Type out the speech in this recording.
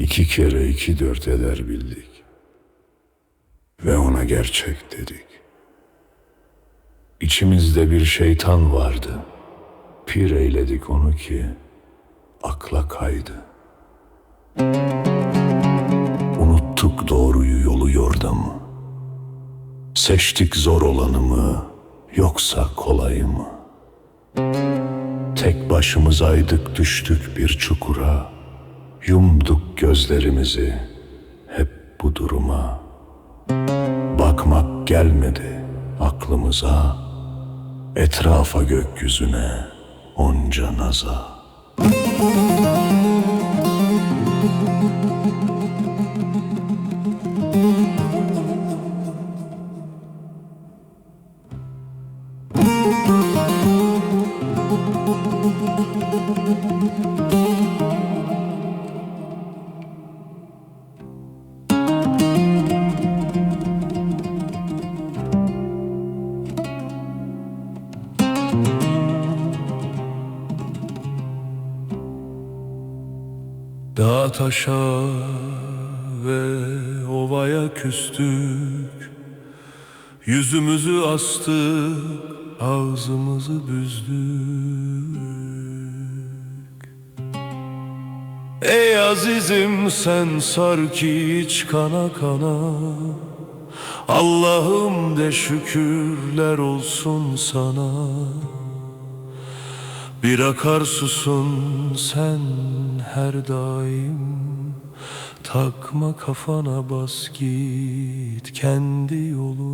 İki kere iki dört eder bildik. Ve ona gerçek dedik. İçimizde bir şeytan vardı. Pir eyledik onu ki akla kaydı. Unuttuk doğruyu yolu yordamı. Seçtik zor olanı mı yoksa kolayı mı? Tek başımızaydık düştük bir çukura. Yumduk gözlerimizi hep bu duruma. Bakmak gelmedi aklımıza. Etrafa gökyüzüne onca naza. Dağ taşa ve ovaya küstük. Yüzümüzü astık, ağzımızı büzdük. Ey azizim sen sar ki iç kana kana. Allah'ım de şükürler olsun sana bir akarsusun sen her daim. Takma kafana bas git kendi yoluna